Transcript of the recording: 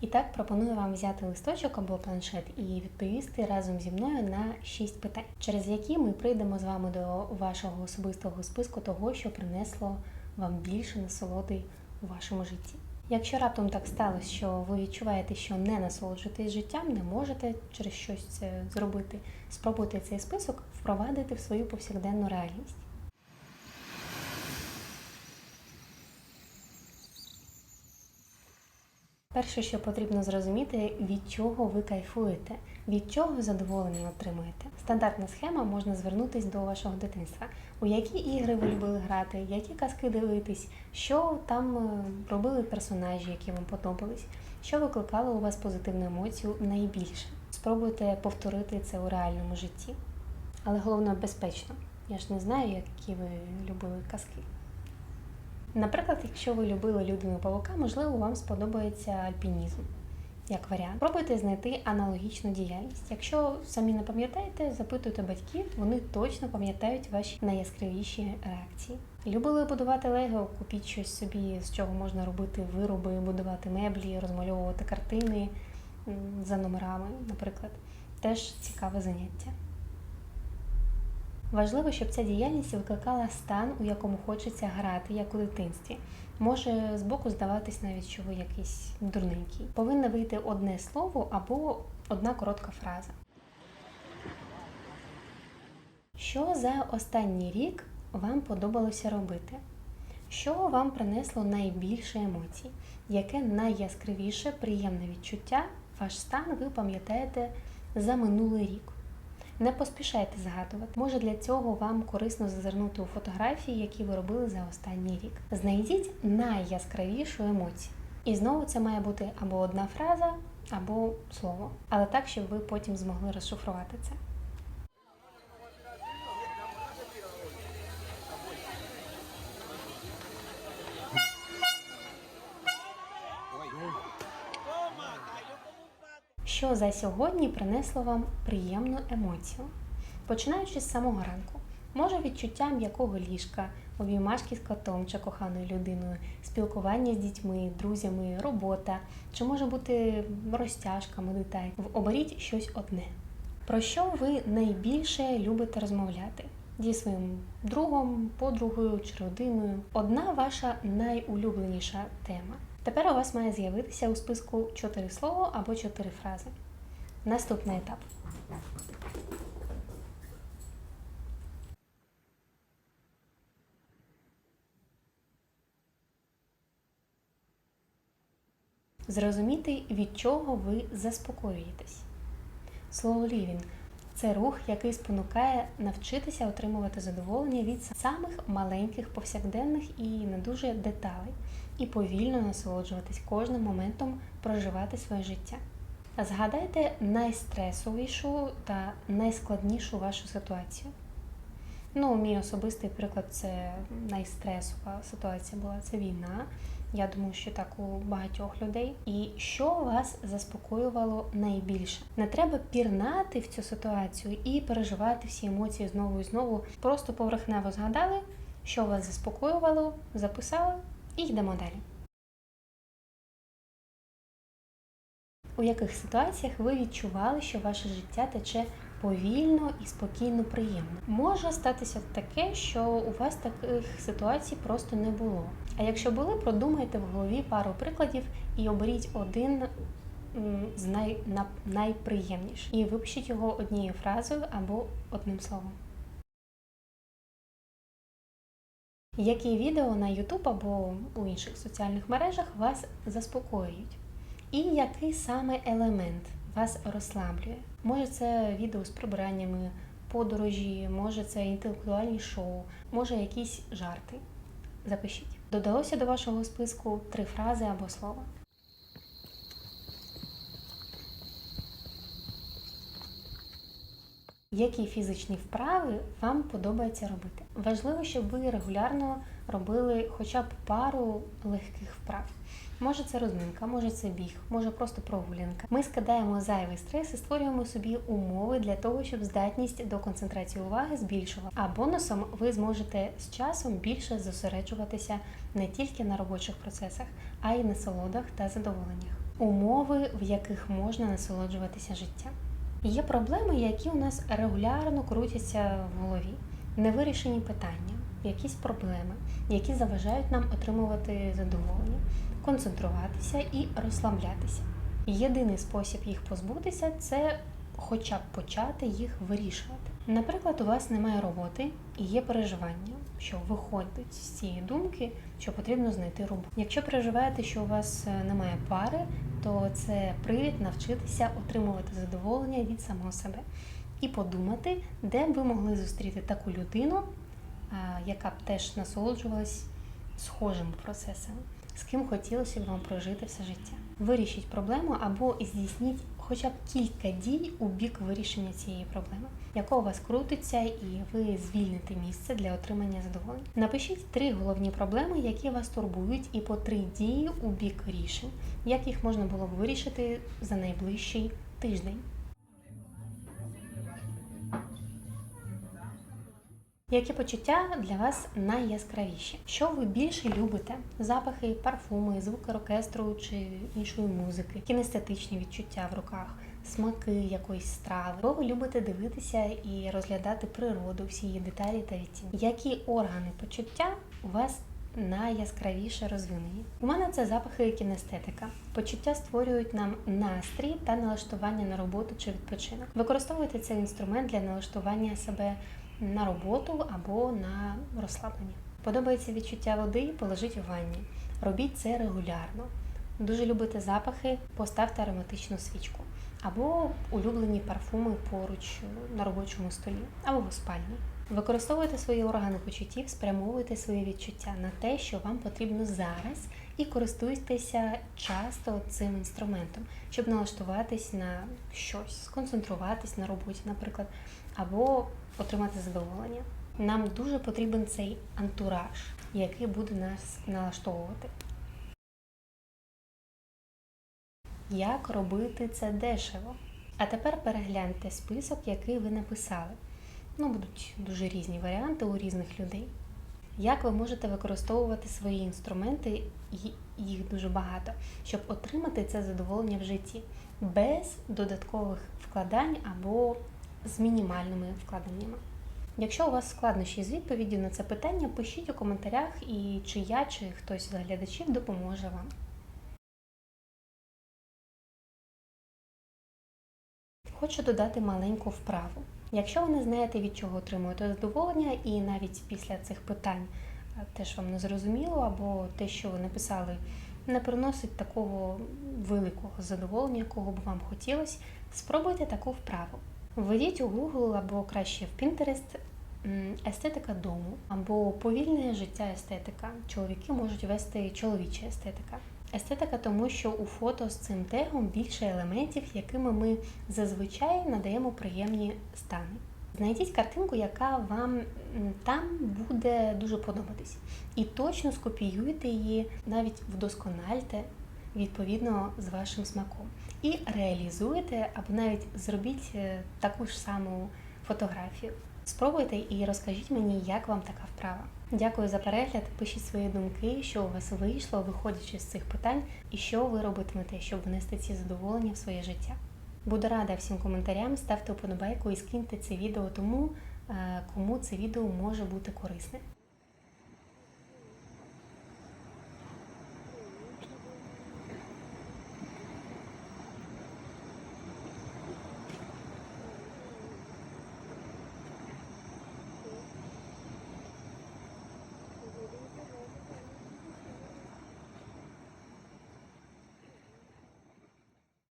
І так пропоную вам взяти листочок або планшет і відповісти разом зі мною на 6 питань, через які ми прийдемо з вами до вашого особистого списку того, що принесло вам більше насолоди у вашому житті. Якщо раптом так сталося, що ви відчуваєте, що не насолоджуєтесь життям, не можете через щось це зробити, спробуйте цей список впровадити в свою повсякденну реальність. Перше, що потрібно зрозуміти, від чого ви кайфуєте, від чого задоволення отримуєте. Стандартна схема можна звернутися до вашого дитинства. У які ігри ви любили грати, які казки дивитись, що там е, робили персонажі, які вам подобались, що викликало у вас позитивну емоцію найбільше. Спробуйте повторити це у реальному житті. Але головне безпечно. Я ж не знаю, які ви любили казки. Наприклад, якщо ви любили людину павука, можливо, вам сподобається альпінізм як варіант. Пробуйте знайти аналогічну діяльність. Якщо самі не пам'ятаєте, запитуйте батьків, вони точно пам'ятають ваші найяскравіші реакції. Любили будувати лего, купіть щось собі, з чого можна робити вироби, будувати меблі, розмальовувати картини за номерами, наприклад. Теж цікаве заняття. Важливо, щоб ця діяльність викликала стан, у якому хочеться грати, як у дитинстві. Може збоку здаватись навіть, що ви якийсь дурненький. Повинно вийти одне слово або одна коротка фраза. Що за останній рік вам подобалося робити? Що вам принесло найбільше емоцій? Яке найяскравіше приємне відчуття, ваш стан ви пам'ятаєте за минулий рік? Не поспішайте згадувати. Може для цього вам корисно зазирнути у фотографії, які ви робили за останній рік. Знайдіть найяскравішу емоцію. І знову це має бути або одна фраза, або слово. Але так, щоб ви потім змогли розшифрувати це. Що за сьогодні принесло вам приємну емоцію? Починаючи з самого ранку, може відчуття м'якого ліжка, обіймашки з котом чи коханою людиною, спілкування з дітьми, друзями, робота, чи може бути розтяжка, медитація. Оберіть щось одне. Про що ви найбільше любите розмовляти? Зі своїм другом, подругою чи родиною. Одна ваша найулюбленіша тема. Тепер у вас має з'явитися у списку 4 слова або 4 фрази. Наступний етап. Зрозуміти, від чого ви заспокоюєтесь. Слово living – це рух, який спонукає навчитися отримувати задоволення від самих маленьких повсякденних і не дуже деталей, і повільно насолоджуватись кожним моментом проживати своє життя. Згадайте найстресовішу та найскладнішу вашу ситуацію. Ну, мій особистий приклад це найстресова ситуація була це війна. Я думаю, що так у багатьох людей. І що вас заспокоювало найбільше? Не треба пірнати в цю ситуацію і переживати всі емоції знову і знову. Просто поверхнево згадали, що вас заспокоювало, записали і йдемо далі. У яких ситуаціях ви відчували, що ваше життя тече повільно і спокійно приємно? Може статися таке, що у вас таких ситуацій просто не було. А якщо були, продумайте в голові пару прикладів і оберіть один з най, на, найприємніших. І випишіть його однією фразою або одним словом. Які відео на YouTube або у інших соціальних мережах вас заспокоюють? І який саме елемент вас розслаблює? Може це відео з прибираннями, подорожі, може це інтелектуальні шоу, може якісь жарти. Запишіть. Додалося до вашого списку три фрази або слова. Які фізичні вправи вам подобається робити? Важливо, щоб ви регулярно робили хоча б пару легких вправ. Може це розминка, може це біг, може просто прогулянка. Ми скидаємо зайвий стрес і створюємо собі умови для того, щоб здатність до концентрації уваги збільшувала. А бонусом ви зможете з часом більше зосереджуватися не тільки на робочих процесах, а й насолодах та задоволеннях. умови, в яких можна насолоджуватися життям. Є проблеми, які у нас регулярно крутяться в голові, невирішені питання, якісь проблеми, які заважають нам отримувати задоволення, концентруватися і розслаблятися. Єдиний спосіб їх позбутися це хоча б почати їх вирішувати. Наприклад, у вас немає роботи і є переживання, що виходить з цієї думки, що потрібно знайти роботу. Якщо переживаєте, що у вас е, немає пари, то це привід навчитися отримувати задоволення від самого себе і подумати, де б ви могли зустріти таку людину, яка б теж насолоджувалась схожими процесами, з ким хотілося б вам прожити все життя. Вирішіть проблему або здійсніть хоча б кілька дій у бік вирішення цієї проблеми, яка у вас крутиться, і ви звільните місце для отримання задоволення. Напишіть три головні проблеми, які вас турбують, і по три дії у бік рішень, як їх можна було б вирішити за найближчий тиждень. Які почуття для вас найяскравіші? Що ви більше любите? Запахи, парфуми, звуки оркестру чи іншої музики, кінестетичні відчуття в руках, смаки якоїсь страви. Бо ви любите дивитися і розглядати природу, всі її деталі та відтінки. Які органи почуття у вас найяскравіше розвинені? У мене це запахи кінестетика. Почуття створюють нам настрій та налаштування на роботу чи відпочинок. Використовуйте цей інструмент для налаштування себе на роботу або на розслаблення. Подобається відчуття води, положіть у ванні. Робіть це регулярно. Дуже любите запахи, поставте ароматичну свічку. Або улюблені парфуми поруч на робочому столі, або в спальні. Використовуйте свої органи почуттів, спрямовуйте свої відчуття на те, що вам потрібно зараз, і користуйтеся часто цим інструментом, щоб налаштуватись на щось, сконцентруватись на роботі, наприклад, або отримати задоволення. Нам дуже потрібен цей антураж, який буде нас налаштовувати. Як робити це дешево? А тепер перегляньте список, який ви написали. Ну, будуть дуже різні варіанти у різних людей. Як ви можете використовувати свої інструменти, їх дуже багато, щоб отримати це задоволення в житті без додаткових вкладань або з мінімальними вкладеннями. Якщо у вас складнощі з відповіддю на це питання, пишіть у коментарях, і чи я, чи хтось з глядачів допоможе вам. Хочу додати маленьку вправу. Якщо ви не знаєте, від чого отримуєте задоволення, і навіть після цих питань е, теж вам не зрозуміло, або те, що ви написали, не приносить такого великого задоволення, якого б вам хотілося, спробуйте таку вправу. Введіть у Google або краще в Pinterest естетика дому або повільне життя естетика. Чоловіки можуть вести чоловіча естетика. Естетика, тому що у фото з цим тегом більше елементів, якими ми зазвичай надаємо приємні стани. Знайдіть картинку, яка вам там буде дуже подобатись. І точно скопіюйте її, навіть вдоскональте відповідно з вашим смаком. І реалізуйте або навіть зробіть е, таку ж саму фотографію. Спробуйте і розкажіть мені, як вам така вправа. Дякую за перегляд. Пишіть свої думки, що у вас вийшло, виходячи з цих питань, і що ви робитимете, щоб внести ці задоволення в своє життя. Буду рада всім коментарям, ставте вподобайку і скиньте це відео тому, е, кому це відео може бути корисне.